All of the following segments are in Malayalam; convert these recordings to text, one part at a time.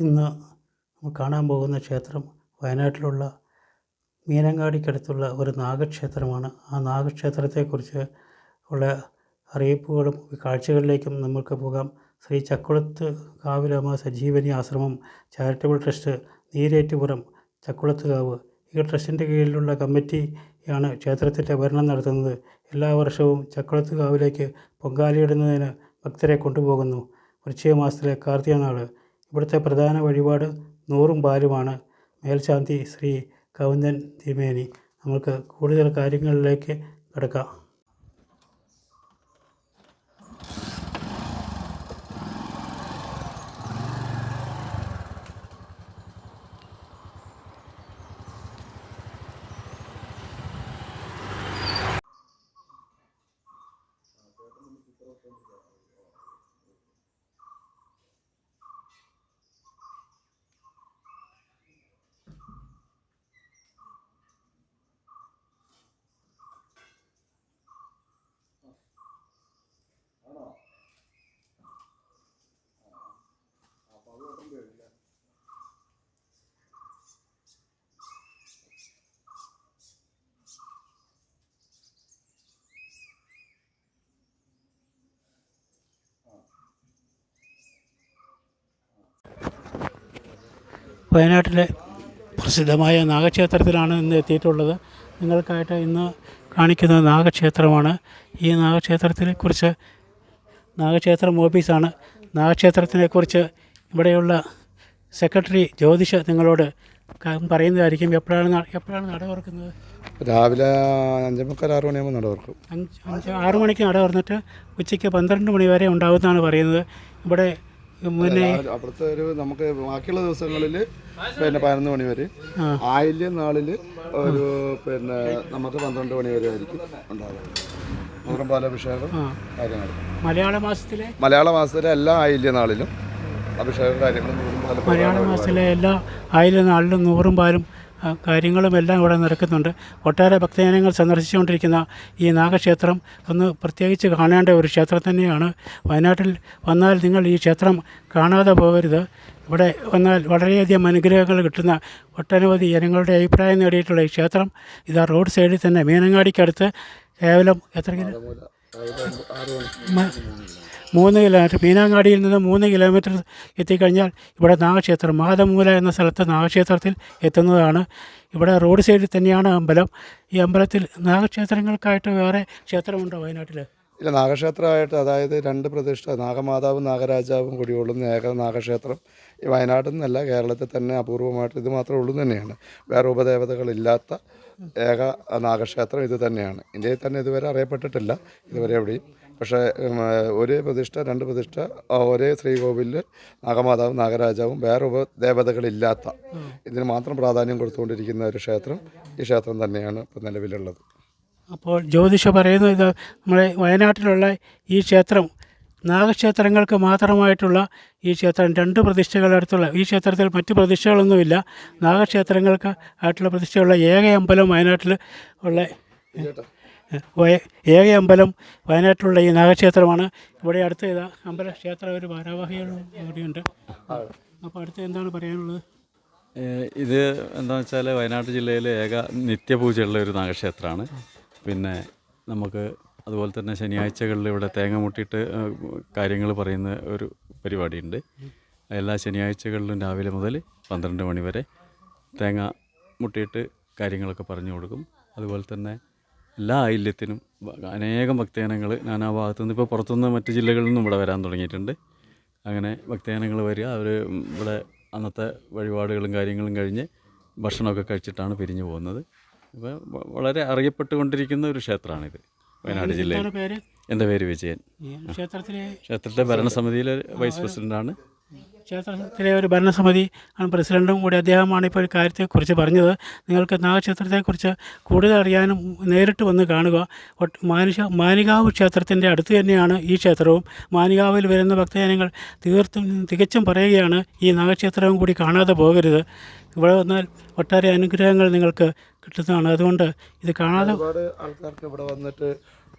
ഇന്ന് കാണാൻ പോകുന്ന ക്ഷേത്രം വയനാട്ടിലുള്ള മീനങ്ങാടിക്കടുത്തുള്ള ഒരു നാഗക്ഷേത്രമാണ്. ആ നാഗക്ഷേത്രത്തെക്കുറിച്ച് ഉള്ള അറിയിപ്പുകളും കാഴ്ചകളിലേക്കും നമുക്ക് പോകാം. ശ്രീ ചക്കുളത്ത് കാവിലമ്മ സജീവനി ആശ്രമം ചാരിറ്റബിൾ ട്രസ്റ്റ് നീരേറ്റുപുറം ചക്കുളത്തുകാവ് ഈ ട്രസ്റ്റിന്റെ കീഴിലുള്ള കമ്മിറ്റിയാണ് ക്ഷേത്രത്തിന്റെ ഭരണം നടത്തുന്നത്. എല്ലാ വർഷവും ചക്കുളത്തുകാവിലേക്ക് പൊങ്കാലയിടുന്നതിന് ഭക്തരെ കൊണ്ടുപോകുന്നു. വൃശ്ചിക മാസത്തിലെ കാർത്തിക നാൾ ഇവിടുത്തെ പ്രധാന വഴിപാട് നൂറും പാലുമാണ്. മേൽശാന്തി ശ്രീ കൗന്ദൻ തിമേനി നമുക്ക് കൂടുതൽ കാര്യങ്ങളിലേക്ക് കിടക്കാം. വയനാട്ടിലെ പ്രസിദ്ധമായ നാഗക്ഷേത്രത്തിലാണ് ഇന്ന് എത്തിയിട്ടുള്ളത്. നിങ്ങൾക്കായിട്ട് ഇന്ന് കാണിക്കുന്നത് നാഗക്ഷേത്രമാണ്. ഈ നാഗക്ഷേത്രത്തിനെ കുറിച്ച് നാഗക്ഷേത്രം ഓഫീസാണ്. നാഗക്ഷേത്രത്തിനെക്കുറിച്ച് ഇവിടെയുള്ള സെക്രട്ടറി ജ്യോതിഷ നിങ്ങളോട് പറയുന്നതായിരിക്കും. എപ്പോഴാണ് എപ്പോഴാണ് നട തുറക്കുന്നത് രാവിലെ അഞ്ചേ മുക്കാൽ ആറ് മണിയാകുമ്പോൾ നട തുറക്കും അഞ്ച് അഞ്ച് ആറ് മണിക്ക് നട തുറന്നിട്ട് ഉച്ചയ്ക്ക് പന്ത്രണ്ട് മണി വരെ ഉണ്ടാകുമെന്നാണ് പറയുന്നത്. ഇവിടെ പിന്നെ അപ്പുറത്തെ അവിടുത്തെ ഒരു നമുക്ക് ബാക്കിയുള്ള ദിവസങ്ങളിൽ പിന്നെ പതിനൊന്ന് മണി വരെ. ആയില്യ നാളിൽ ഒരു പിന്നെ നമുക്ക് പന്ത്രണ്ട് മണി വരെ ആയിരിക്കും ഉണ്ടാകുന്നത് അഭിഷേകം പാലഭിഷേകം കാര്യങ്ങൾ മലയാള മാസത്തിലെ? മലയാള മാസത്തിലെ എല്ലാ ആയില്യ നാളിലും അഭിഷേകം കാര്യങ്ങളും മലയാള മാസത്തിലെ എല്ലാ ആയില്യ നാളിലും നൂറും പാലും ആ, കാര്യങ്ങളും എല്ലാം ഇവിടെ നടക്കുന്നുണ്ട്. ഒട്ടേറെ ഭക്തജനങ്ങൾ സന്ദർശിച്ചുകൊണ്ടിരിക്കുന്ന ഈ നാഗക്ഷേത്രം ഒന്ന് പ്രത്യേകിച്ച് കാണേണ്ട ഒരു ക്ഷേത്രം തന്നെയാണ്. വയനാട്ടിൽ വന്നാൽ നിങ്ങൾ ഈ ക്ഷേത്രം കാണാതെ പോകരുത്. ഇവിടെ വന്നാൽ വളരെയധികം അനുഗ്രഹങ്ങൾ കിട്ടുന്ന ഒട്ടനവധി ജനങ്ങളുടെ അഭിപ്രായം നേടിയിട്ടുള്ള ഈ ക്ഷേത്രം. ഇതാ റോഡ് സൈഡിൽ തന്നെ മീനങ്ങാടിക്കടുത്ത് കേവലം എത്ര കിലോ മൂന്ന് കിലോമീറ്റർ മീനാങ്ങാടിയിൽ നിന്ന് മൂന്ന് കിലോമീറ്റർ എത്തിക്കഴിഞ്ഞാൽ ഇവിടെ നാഗക്ഷേത്രം മാതമൂല എന്ന സ്ഥലത്ത് നാഗക്ഷേത്രത്തിൽ എത്തുന്നതാണ്. ഇവിടെ റോഡ് സൈഡിൽ തന്നെയാണ് അമ്പലം. ഈ അമ്പലത്തിൽ നാഗക്ഷേത്രങ്ങൾക്കായിട്ട് വേറെ ക്ഷേത്രമുണ്ടോ വയനാട്ടിൽ ഇല്ല നാഗക്ഷേത്രമായിട്ട് അതായത് രണ്ട് പ്രതിഷ്ഠ നാഗമാതാവും നാഗരാജാവും കൂടിയുള്ളുന്ന ഏക നാഗക്ഷേത്രം ഈ വയനാട്ടിൽ നിന്നല്ല കേരളത്തിൽ തന്നെ അപൂർവമായിട്ട് ഇത് മാത്രമേ ഉള്ളൂ തന്നെയാണ്. വേറെ ഉപദേവതകളില്ലാത്ത ഏക നാഗക്ഷേത്രം ഇത് തന്നെയാണ്. ഇന്ത്യയിൽ തന്നെ ഇതുവരെ അറിയപ്പെട്ടിട്ടില്ല ഇതുവരെ എവിടെയും. പക്ഷേ ഒരേ പ്രതിഷ്ഠ രണ്ട് പ്രതിഷ്ഠ ഒരേ ശ്രീകോവിലിൽ നാഗമാതാവും നാഗരാജാവും വേറെ ഉപദേവതകളില്ലാത്ത. ഇതിന് മാത്രം പ്രാധാന്യം കൊടുത്തുകൊണ്ടിരിക്കുന്ന ഒരു ക്ഷേത്രം ഈ ക്ഷേത്രം തന്നെയാണ് ഇപ്പോൾ നിലവിലുള്ളത്. അപ്പോൾ ജ്യോതിഷ പറയുന്നു ഇത് നമ്മുടെ വയനാട്ടിലുള്ള ഈ ക്ഷേത്രം നാഗക്ഷേത്രങ്ങൾക്ക് മാത്രമായിട്ടുള്ള ഈ ക്ഷേത്രം രണ്ട് പ്രതിഷ്ഠകളടുത്തുള്ള ഈ ക്ഷേത്രത്തിൽ മറ്റ് പ്രതിഷ്ഠകളൊന്നുമില്ല. നാഗക്ഷേത്രങ്ങൾക്ക് ആയിട്ടുള്ള പ്രതിഷ്ഠയുള്ള ഏക അമ്പലം വയനാട്ടിൽ ഉള്ള ഏക അമ്പലം വയനാട്ടിലുള്ള ഈ നാഗക്ഷേത്രമാണ്. ഇവിടെ അടുത്ത ഇതാ അമ്പല ക്ഷേത്ര ഒരു ഭാരവാഹികളും കൂടിയുണ്ട്. അപ്പോൾ അടുത്ത് എന്താണ് പറയാനുള്ളത്? ഇത് എന്താണെന്ന് വെച്ചാൽ വയനാട് ജില്ലയിലെ ഏക നിത്യപൂജയുള്ള ഒരു നാഗക്ഷേത്രമാണ്. പിന്നെ നമുക്ക് അതുപോലെ തന്നെ ശനിയാഴ്ചകളിൽ ഇവിടെ തേങ്ങ മുട്ടിയിട്ട് കാര്യങ്ങൾ പറയുന്ന ഒരു പരിപാടിയുണ്ട്. എല്ലാ ശനിയാഴ്ചകളിലും രാവിലെ മുതൽ പന്ത്രണ്ട് മണി വരെ തേങ്ങ മുട്ടിയിട്ട് കാര്യങ്ങളൊക്കെ പറഞ്ഞു കൊടുക്കും. അതുപോലെ തന്നെ എല്ലാ ആയില്യത്തിനും വ- അനേകം ഭക്തജനങ്ങൾ നാനാ നിന്ന് ഇപ്പോൾ പുറത്തുനിന്ന് മറ്റ് ജില്ലകളിൽ നിന്നും ഇവിടെ വരാൻ തുടങ്ങിയിട്ടുണ്ട്. അങ്ങനെ ഭക്തജനങ്ങൾ വരിക അവർ ഇവിടെ അന്നത്തെ വഴിപാടുകളും കാര്യങ്ങളും കഴിഞ്ഞ് ഭക്ഷണമൊക്കെ കഴിച്ചിട്ടാണ് പിരിഞ്ഞു പോകുന്നത്. വളരെ അറിയപ്പെട്ടുകൊണ്ടിരിക്കുന്ന ഒരു ക്ഷേത്രമാണിത്. വയനാട് ജില്ലയിൽ. എന്റെ പേര്? എന്റെ പേര് വിജയൻ. ക്ഷേത്രത്തിലെ ക്ഷേത്രത്തിലെ ഭരണസമിതിയിലെ വൈസ് പ്രസിഡന്റാണ് ക്ഷേത്രത്തിലെ ഒരു ഭരണസമിതി പ്രസിഡന്റും പ്രസിഡന്റും കൂടി. അദ്ദേഹമാണ് ഇപ്പോൾ ഒരു കാര്യത്തെക്കുറിച്ച് പറഞ്ഞത്. നിങ്ങൾക്ക് നാഗക്ഷേത്രത്തെക്കുറിച്ച് കൂടുതൽ അറിയാനും നേരിട്ട് വന്ന് കാണുക. മാനുഷ മാനികാവ് ക്ഷേത്രത്തിന്റെ അടുത്ത് തന്നെയാണ് ഈ ക്ഷേത്രവും. മാനികാവിൽ വരുന്ന ഭക്തജനങ്ങൾ തീർത്തും തികച്ചും പറയുകയാണ് ഈ നാഗക്ഷേത്രവും കൂടി കാണാതെ പോകരുത്. ഇവിടെ വന്നാൽ ഒട്ടേറെ അനുഗ്രഹങ്ങൾ നിങ്ങൾക്ക് കിട്ടുന്നതാണ്. അതുകൊണ്ട് ഇത് കാണാതെ ഒരുപാട് ആൾക്കാർക്ക് ഇവിടെ വന്നിട്ട്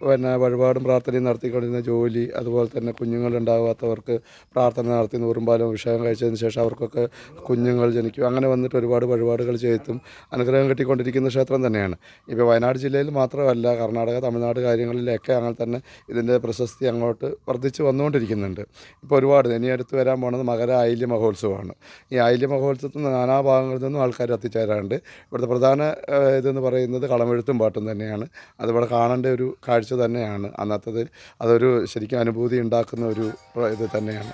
പിന്നെ വഴിപാടും പ്രാർത്ഥനയും നടത്തിക്കൊണ്ടിരുന്ന ജോലി അതുപോലെ തന്നെ കുഞ്ഞുങ്ങളുണ്ടാകാത്തവർക്ക് പ്രാർത്ഥന നടത്തി നൂറുമ്പാലും അഭിഷേകം കഴിച്ചതിന് ശേഷം അവർക്കൊക്കെ കുഞ്ഞുങ്ങൾ ജനിക്കും. അങ്ങനെ വന്നിട്ട് ഒരുപാട് വഴിപാടുകൾ ചെയ്തും അനുഗ്രഹം കിട്ടിക്കൊണ്ടിരിക്കുന്ന ക്ഷേത്രം തന്നെയാണ്. ഇപ്പോൾ വയനാട് ജില്ലയിൽ മാത്രമല്ല കർണാടക തമിഴ്നാട് കാര്യങ്ങളിലൊക്കെ അങ്ങനെ തന്നെ ഇതിന്റെ പ്രശസ്തി അങ്ങോട്ട് വർദ്ധിച്ചു വന്നുകൊണ്ടിരിക്കുന്നുണ്ട്. ഇപ്പോൾ ഒരുപാട് ഇനി അടുത്ത് വരാൻ പോണത് മകര ആയില്യ മഹോത്സവമാണ്. ഈ ആയില്യ മഹോത്സവത്തിൽ നാനാ ഭാഗങ്ങളിൽ നിന്നും ആൾക്കാർ എത്തിച്ചേരാറുണ്ട്. ഇവിടുത്തെ പ്രധാന ഇതെന്ന് പറയുന്നത് കളമെഴുത്തും പാട്ടും തന്നെയാണ്. അതിവിടെ കാണേണ്ട ഒരു കാഴ്ച തന്നെയാണ്. അന്നത്തത് അതൊരു ശരിക്കും അനുഭൂതി ഉണ്ടാക്കുന്ന ഒരു ഇത് തന്നെയാണ്.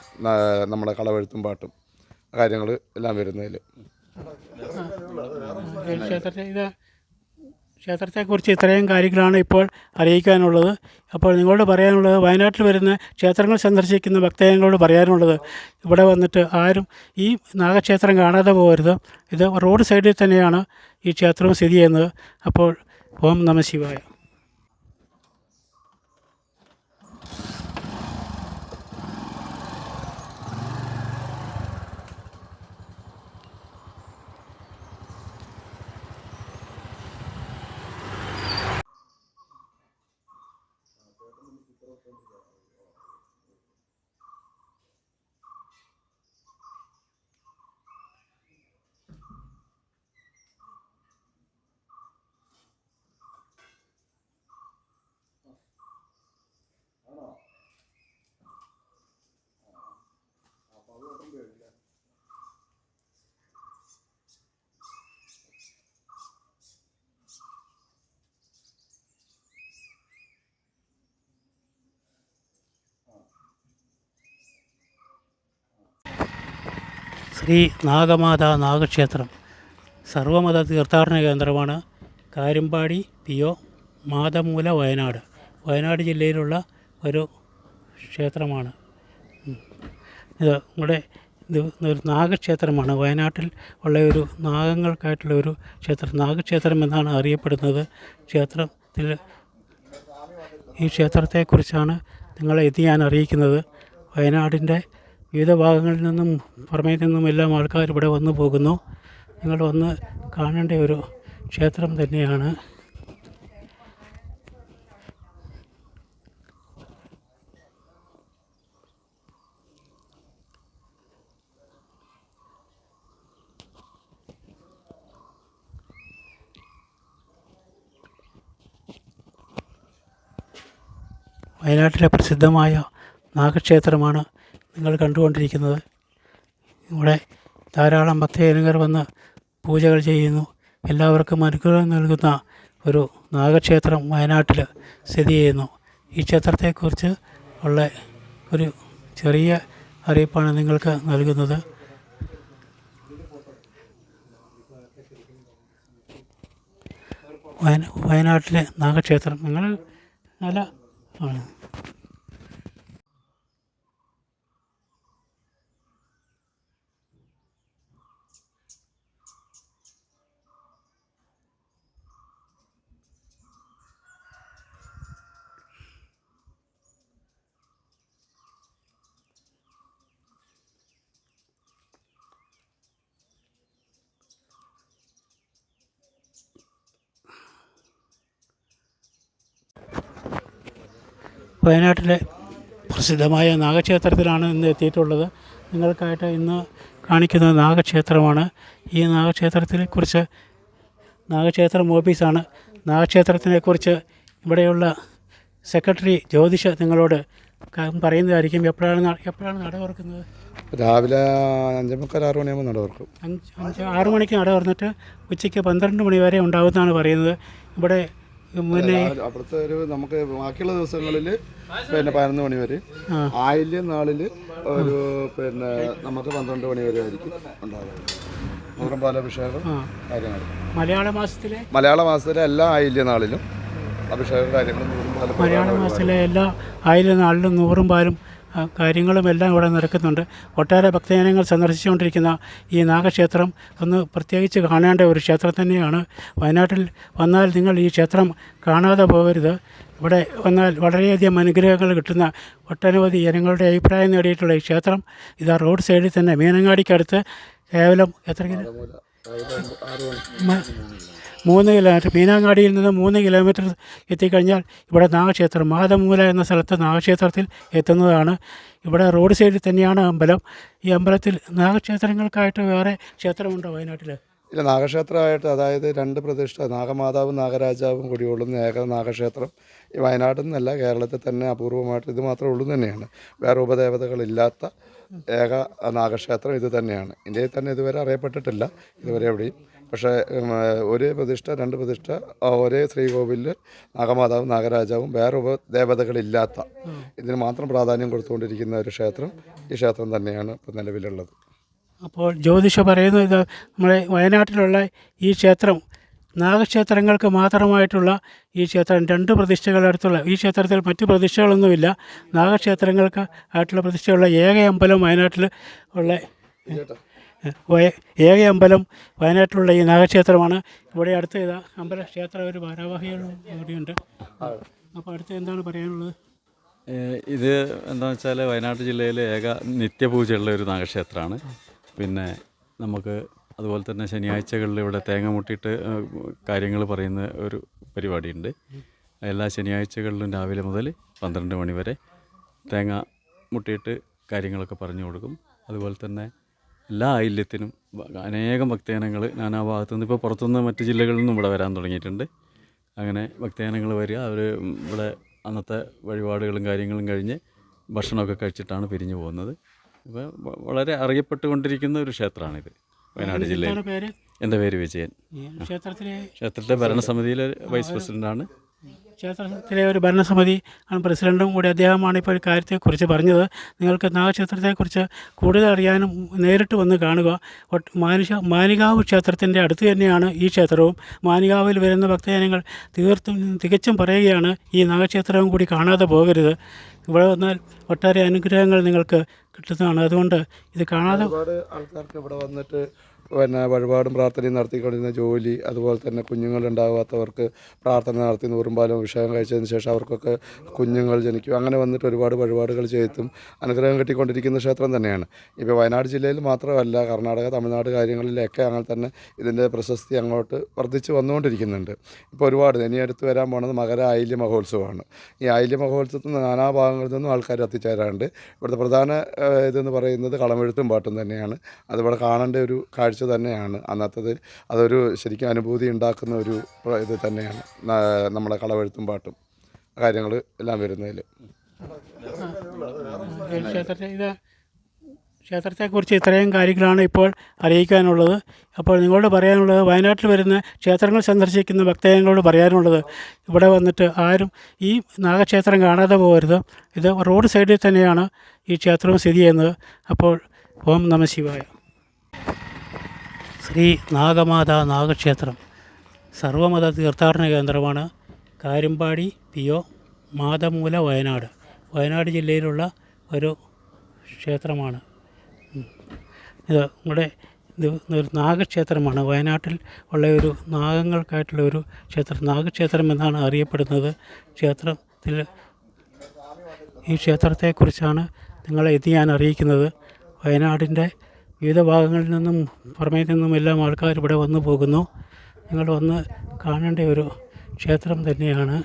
നമ്മുടെ കളവെഴുത്തും പാട്ടും കാര്യങ്ങൾ എല്ലാം വരുന്നതിൽ ക്ഷേത്രത്തെക്കുറിച്ച് ഇത്രയും കാര്യങ്ങളാണ് ഇപ്പോൾ അറിയിക്കാനുള്ളത്. അപ്പോൾ നിങ്ങളോട് പറയാനുള്ളത് വയനാട്ടിൽ വരുന്ന ക്ഷേത്രങ്ങൾ സന്ദർശിക്കുന്ന ഭക്തജനങ്ങളോട് പറയാനുള്ളത് ഇവിടെ വന്നിട്ട് ആരും ഈ നാഗക്ഷേത്രം കാണാതെ പോകരുത്. ഇത് റോഡ് സൈഡിൽ തന്നെയാണ് ഈ ക്ഷേത്രം സ്ഥിതി ചെയ്യുന്നത്. അപ്പോൾ ഓം നമ ശിവായ. ശ്രീ നാഗമാത നാഗക്ഷേത്രം. സർവമത തീർത്ഥാടന കേന്ദ്രമാണ് കാര്യമ്പാടി പി ഒ മാതമൂല വയനാട്. വയനാട് ജില്ലയിലുള്ള ഒരു ക്ഷേത്രമാണ്. ഇത് ഇത് ഒരു നാഗക്ഷേത്രമാണ്. വയനാട്ടിൽ ഉള്ള ഒരു നാഗങ്ങൾക്കായിട്ടുള്ള ഒരു ക്ഷേത്രം. നാഗക്ഷേത്രം എന്നാണ് അറിയപ്പെടുന്നത്. ക്ഷേത്രത്തിൽ ഈ ക്ഷേത്രത്തെക്കുറിച്ചാണ് നിങ്ങളെ ഇത് ഞാൻ അറിയിക്കുന്നത്. വയനാടിന്റെ വിവിധ ഭാഗങ്ങളിൽ നിന്നും പുറമേ നിന്നും എല്ലാം ആൾക്കാർ ഇവിടെ വന്നു പോകുന്നു. നിങ്ങൾ വന്ന് കാണേണ്ട ഒരു ക്ഷേത്രം തന്നെയാണ്. വയനാട്ടിലെ പ്രസിദ്ധമായ നാഗക്ഷേത്രമാണ് നിങ്ങൾ കണ്ടുകൊണ്ടിരിക്കുന്നത്. ഇവിടെ ധാരാളം ഭക്തജനങ്ങൾ വന്ന് പൂജകൾ ചെയ്യുന്നു. എല്ലാവർക്കും അനുഗ്രഹം നൽകുന്ന ഒരു നാഗക്ഷേത്രം വയനാട്ടിൽ സ്ഥിതി ചെയ്യുന്നു. ഈ ക്ഷേത്രത്തെക്കുറിച്ച് ഉള്ള ഒരു ചെറിയ അറിയിപ്പാണ് നിങ്ങൾക്ക് നൽകുന്നത്. വയന വയനാട്ടിലെ നാഗക്ഷേത്രം നിങ്ങൾ നല്ല ആണ് വയനാട്ടിലെ പ്രസിദ്ധമായ നാഗക്ഷേത്രത്തിലാണ് ഇന്ന് എത്തിയിട്ടുള്ളത്. നിങ്ങൾക്കായിട്ട് ഇന്ന് കാണിക്കുന്നത് നാഗക്ഷേത്രമാണ്. ഈ നാഗക്ഷേത്രത്തിനെ കുറിച്ച് നാഗക്ഷേത്രം ഓഫീസാണ്. നാഗക്ഷേത്രത്തിനെക്കുറിച്ച് ഇവിടെയുള്ള സെക്രട്ടറി ജ്യോതിഷ നിങ്ങളോട് പറയുന്നതായിരിക്കും. എപ്പോഴാണ് എപ്പോഴാണ് നട തുറക്കുന്നത്? രാവിലെ അഞ്ച് മുക്കാൽ ആറ് മണിയാകുമ്പോൾ നട തുറക്കും. അഞ്ച് അഞ്ച് ആറ് മണിക്ക് നട തുറന്നിട്ട് ഉച്ചയ്ക്ക് പന്ത്രണ്ട് മണി വരെ ഉണ്ടാകുമെന്നാണ് പറയുന്നത്. ഇവിടെ പിന്നെ അപ്പുറത്തെ അവിടുത്തെ ഒരു നമുക്ക് ബാക്കിയുള്ള ദിവസങ്ങളിൽ പിന്നെ പതിനൊന്ന് മണി വരെ. ആയിൽ ആയില്യം നാളിൽ ഒരു പിന്നെ നമുക്ക് പന്ത്രണ്ട് മണി വരെ ആയിരിക്കും ഉണ്ടാകുക പാലഭിഷേകം കാര്യങ്ങൾ മലയാള മാസത്തിലെ? മലയാള മാസത്തിലെ എല്ലാ ആയില്യ നാളിലും അഭിഷേകം കാര്യങ്ങളും മലയാള മാസത്തിലെ എല്ലാ ആയില്യ നാളിലും നൂറും പാലും ആ, കാര്യങ്ങളും എല്ലാം ഇവിടെ നടക്കുന്നുണ്ട്. ഒട്ടേറെ ഭക്തജനങ്ങൾ സന്ദർശിച്ചുകൊണ്ടിരിക്കുന്ന ഈ നാഗക്ഷേത്രം ഒന്ന് പ്രത്യേകിച്ച് കാണേണ്ട ഒരു ക്ഷേത്രം തന്നെയാണ്. വയനാട്ടിൽ വന്നാൽ നിങ്ങൾ ഈ ക്ഷേത്രം കാണാതെ പോകരുത്. ഇവിടെ വന്നാൽ വളരെയധികം അനുഗ്രഹങ്ങൾ കിട്ടുന്ന ഒട്ടനവധി ജനങ്ങളുടെ അഭിപ്രായം നേടിയിട്ടുള്ള ഈ ക്ഷേത്രം. ഇതാ റോഡ് സൈഡിൽ തന്നെ മീനങ്ങാടിക്കടുത്ത് കേവലം എത്ര കിലോ മൂന്ന് കിലോമീറ്റർ. മീനാങ്ങാടിയിൽ നിന്ന് മൂന്ന് കിലോമീറ്റർ എത്തിക്കഴിഞ്ഞാൽ ഇവിടെ നാഗക്ഷേത്രം മാതമൂല എന്ന സ്ഥലത്ത് നാഗക്ഷേത്രത്തിൽ എത്തുന്നതാണ്. ഇവിടെ റോഡ് സൈഡിൽ തന്നെയാണ് അമ്പലം. ഈ അമ്പലത്തിൽ നാഗക്ഷേത്രങ്ങൾക്കായിട്ട് വേറെ ക്ഷേത്രമുണ്ടോ വയനാട്ടിൽ ഇല്ല നാഗക്ഷേത്രമായിട്ട് അതായത് രണ്ട് പ്രതിഷ്ഠ നാഗമാതാവും നാഗരാജാവും കുടികൊള്ളുന്ന ഏക നാഗക്ഷേത്രം ഈ വയനാട്ടിൽ നിന്നല്ല കേരളത്തിൽ തന്നെ അപൂർവമായിട്ട് ഇത് മാത്രമേ ഉള്ളൂ തന്നെയാണ്. വേറെ ഉപദേവതകളില്ലാത്ത ഏക നാഗക്ഷേത്രം ഇത് തന്നെയാണ്. ഇന്ത്യയിൽ തന്നെ ഇതുവരെ അറിയപ്പെട്ടിട്ടില്ല ഇതുവരെ എവിടെയും. പക്ഷേ ഒരു പ്രതിഷ്ഠ രണ്ട് പ്രതിഷ്ഠ ഒരേ ശ്രീകോവിലിൽ നാഗമാതാവും നാഗരാജാവും വേറെ ഉപദേവതകളില്ലാത്ത ഇതിന് മാത്രം പ്രാധാന്യം കൊടുത്തുകൊണ്ടിരിക്കുന്ന ഒരു ക്ഷേത്രം ഈ ക്ഷേത്രം തന്നെയാണ് ഇപ്പോൾ നിലവിലുള്ളത്. അപ്പോൾ ജ്യോതിഷ പറയുന്നത് ഇത് നമ്മുടെ വയനാട്ടിലുള്ള ഈ ക്ഷേത്രം നാഗക്ഷേത്രങ്ങൾക്ക് മാത്രമായിട്ടുള്ള ഈ ക്ഷേത്രം രണ്ട് പ്രതിഷ്ഠകളടുത്തുള്ള ഈ ക്ഷേത്രത്തിൽ മറ്റ് പ്രതിഷ്ഠകളൊന്നുമില്ല. നാഗക്ഷേത്രങ്ങൾക്ക് ആയിട്ടുള്ള പ്രതിഷ്ഠയുള്ള ഏക അമ്പലം വയനാട്ടിൽ ഉള്ള ഏക അമ്പലം വയനാട്ടിലുള്ള ഈ നാഗക്ഷേത്രമാണ്. ഇവിടെ അടുത്ത് ഇതാ അമ്പല ക്ഷേത്ര ഒരു ഭാരവാഹികളും ഇവിടെയുണ്ട് അപ്പോൾ അടുത്ത് എന്താണ് പറയാനുള്ളത്? ഇത് എന്താണെന്ന് വെച്ചാൽ വയനാട് ജില്ലയിലെ ഏക നിത്യപൂജയുള്ള ഒരു നാഗക്ഷേത്രമാണ്. പിന്നെ നമുക്ക് അതുപോലെ തന്നെ ശനിയാഴ്ചകളിൽ ഇവിടെ തേങ്ങ മുട്ടിയിട്ട് കാര്യങ്ങൾ പറയുന്ന ഒരു പരിപാടിയുണ്ട്. എല്ലാ ശനിയാഴ്ചകളിലും രാവിലെ മുതൽ പന്ത്രണ്ട് മണി വരെ തേങ്ങ മുട്ടിയിട്ട് കാര്യങ്ങളൊക്കെ പറഞ്ഞു കൊടുക്കും. അതുപോലെ തന്നെ എല്ലാ ഐല്യത്തിനും അനേകം ഭക്തജനങ്ങൾ നാനാ ഭാഗത്തു നിന്ന് ഇപ്പോൾ പുറത്തുനിന്ന് മറ്റ് ജില്ലകളിൽ നിന്നും ഇവിടെ വരാൻ തുടങ്ങിയിട്ടുണ്ട്. അങ്ങനെ ഭക്തജനങ്ങൾ വരിക അവർ ഇവിടെ അന്നത്തെ വഴിപാടുകളും കാര്യങ്ങളും കഴിഞ്ഞ് ഭക്ഷണമൊക്കെ കഴിച്ചിട്ടാണ് പിരിഞ്ഞു പോകുന്നത്. ഇപ്പോൾ വളരെ അറിയപ്പെട്ടുകൊണ്ടിരിക്കുന്ന ഒരു ക്ഷേത്രമാണിത്. വയനാട് ജില്ലയിൽ. എന്റെ പേര്? വിജയൻ? ഈ ക്ഷേത്രത്തിലെ ക്ഷേത്രത്തിലെ ഭരണസമിതിയിലെ വൈസ് പ്രസിഡന്റാണ് ക്ഷേത്രത്തിലെ ഒരു ഭരണസമിതി ആണ് പ്രസിഡന്റും കൂടി അദ്ദേഹമാണ് ഇപ്പോൾ ഒരു കാര്യത്തെക്കുറിച്ച് പറഞ്ഞത്. നിങ്ങൾക്ക് നാഗക്ഷേത്രത്തെക്കുറിച്ച് കൂടുതൽ അറിയാനും നേരിട്ട് വന്ന് കാണുക. മാനുഷ മാനികാവ് ക്ഷേത്രത്തിന്റെ അടുത്ത് തന്നെയാണ് ഈ ക്ഷേത്രവും. മാനികാവിൽ വരുന്ന ഭക്തജനങ്ങൾ തീർത്തും തികച്ചും പറയുകയാണ് ഈ നാഗക്ഷേത്രവും കൂടി കാണാതെ പോകരുത്. ഇവിടെ വന്നാൽ ഒട്ടേറെ അനുഗ്രഹങ്ങൾ നിങ്ങൾക്ക് കിട്ടുന്നതാണ്. അതുകൊണ്ട് ഇത് കാണാതെ ഒരുപാട് ആൾക്കാർക്ക് ഇവിടെ വന്നിട്ട് പിന്നെ വഴിപാടും പ്രാർത്ഥനയും നടത്തിക്കൊണ്ടിരുന്ന ജോലി അതുപോലെ തന്നെ കുഞ്ഞുങ്ങളുണ്ടാകാത്തവർക്ക് പ്രാർത്ഥന നടത്തി നൂറുമ്പാലും അഭിഷേകം കഴിച്ചതിന് ശേഷം അവർക്കൊക്കെ കുഞ്ഞുങ്ങൾ ജനിക്കും. അങ്ങനെ വന്നിട്ട് ഒരുപാട് വഴിപാടുകൾ ചെയ്തും അനുഗ്രഹം കിട്ടിക്കൊണ്ടിരിക്കുന്ന ക്ഷേത്രം തന്നെയാണ്. ഇപ്പോൾ വയനാട് ജില്ലയിൽ മാത്രമല്ല കർണാടക തമിഴ്നാട് കാര്യങ്ങളിലൊക്കെ അങ്ങനെ തന്നെ ഇതിന്റെ പ്രശസ്തി അങ്ങോട്ട് വർദ്ധിച്ചു വന്നുകൊണ്ടിരിക്കുന്നുണ്ട്. ഇപ്പോൾ ഒരുപാട് ഇനി അടുത്ത് വരാൻ പോണത് മകര ആയില്യ മഹോത്സവമാണ്. ഈ ആയില്യ മഹോത്സവത്തിൽ നിന്ന് നാനാ ഭാഗങ്ങളിൽ നിന്നും ആൾക്കാർ എത്തിച്ചേരാറുണ്ട്. ഇവിടുത്തെ പ്രധാന ഇതെന്ന് പറയുന്നത് കളമെഴുത്തും പാട്ടും തന്നെയാണ്. അതിവിടെ കാണേണ്ട ഒരു കാഴ്ച തന്നെയാണ്. അന്നത്തത് അതൊരു ശരിക്കും അനുഭൂതി ഉണ്ടാക്കുന്ന ഒരു ഇത് തന്നെയാണ്. നമ്മുടെ കളവെഴുത്തും പാട്ടും കാര്യങ്ങൾ എല്ലാം വരുന്നതിൽ ക്ഷേത്രത്തെ ക്ഷേത്രത്തെക്കുറിച്ച് ഇത്രയും കാര്യങ്ങളാണ് ഇപ്പോൾ അറിയിക്കാനുള്ളത്. അപ്പോൾ നിങ്ങളോട് പറയാനുള്ളത് വയനാട്ടിൽ വരുന്ന ക്ഷേത്രങ്ങൾ സന്ദർശിക്കുന്ന ഭക്തജനങ്ങളോട് പറയാനുള്ളത്. ഇവിടെ വന്നിട്ട് ആരും ഈ നാഗക്ഷേത്രം കാണാതെ പോകരുത്. ഇത് റോഡ് സൈഡിൽ തന്നെയാണ് ഈ ക്ഷേത്രം സ്ഥിതി ചെയ്യുന്നത്. അപ്പോൾ ഓം നമ ശിവായ. ശ്രീ നാഗമാത നാഗക്ഷേത്രം സർവമത തീർത്ഥാടന കേന്ദ്രമാണ് കാര്യമ്പാടി പി ഒ മാതമൂല വയനാട്. വയനാട് ജില്ലയിലുള്ള ഒരു ക്ഷേത്രമാണ്. ഇത് നമ്മുടെ ഒരു നാഗക്ഷേത്രമാണ്. വയനാട്ടിൽ ഉള്ള ഒരു നാഗങ്ങൾക്കായിട്ടുള്ള ഒരു ക്ഷേത്രം. നാഗക്ഷേത്രം എന്നാണ് അറിയപ്പെടുന്നത്. ക്ഷേത്രത്തിൽ ഈ ക്ഷേത്രത്തെക്കുറിച്ചാണ് നിങ്ങളെ ഇത് ഞാൻ അറിയിക്കുന്നത്. വയനാടിന്റെ വിവിധ ഭാഗങ്ങളിൽ നിന്നും പുറമേ നിന്നും എല്ലാം ആൾക്കാർ ഇവിടെ വന്നു പോകുന്നു. നിങ്ങൾ വന്ന് കാണേണ്ട ഒരു ക്ഷേത്രം തന്നെയാണ്.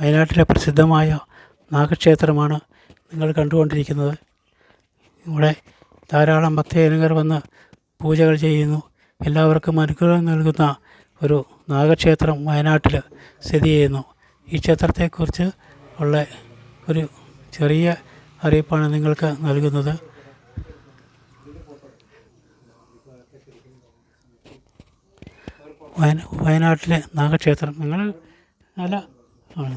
വയനാട്ടിലെ പ്രസിദ്ധമായ നാഗക്ഷേത്രമാണ് നിങ്ങൾ കണ്ടുകൊണ്ടിരിക്കുന്നത്. ഇവിടെ ധാരാളം ഭക്തജനകർ വന്ന് പൂജകൾ ചെയ്യുന്നു. എല്ലാവർക്കും അനുഗ്രഹം നൽകുന്ന ഒരു നാഗക്ഷേത്രം വയനാട്ടിൽ സ്ഥിതി ചെയ്യുന്നു. ഈ ക്ഷേത്രത്തെക്കുറിച്ച് ഉള്ള ഒരു ചെറിയ അറിയിപ്പാണ് നിങ്ങൾക്ക് നൽകുന്നത്. വയന വയനാട്ടിലെ നാഗക്ഷേത്രം നിങ്ങൾ നല്ല ആണ്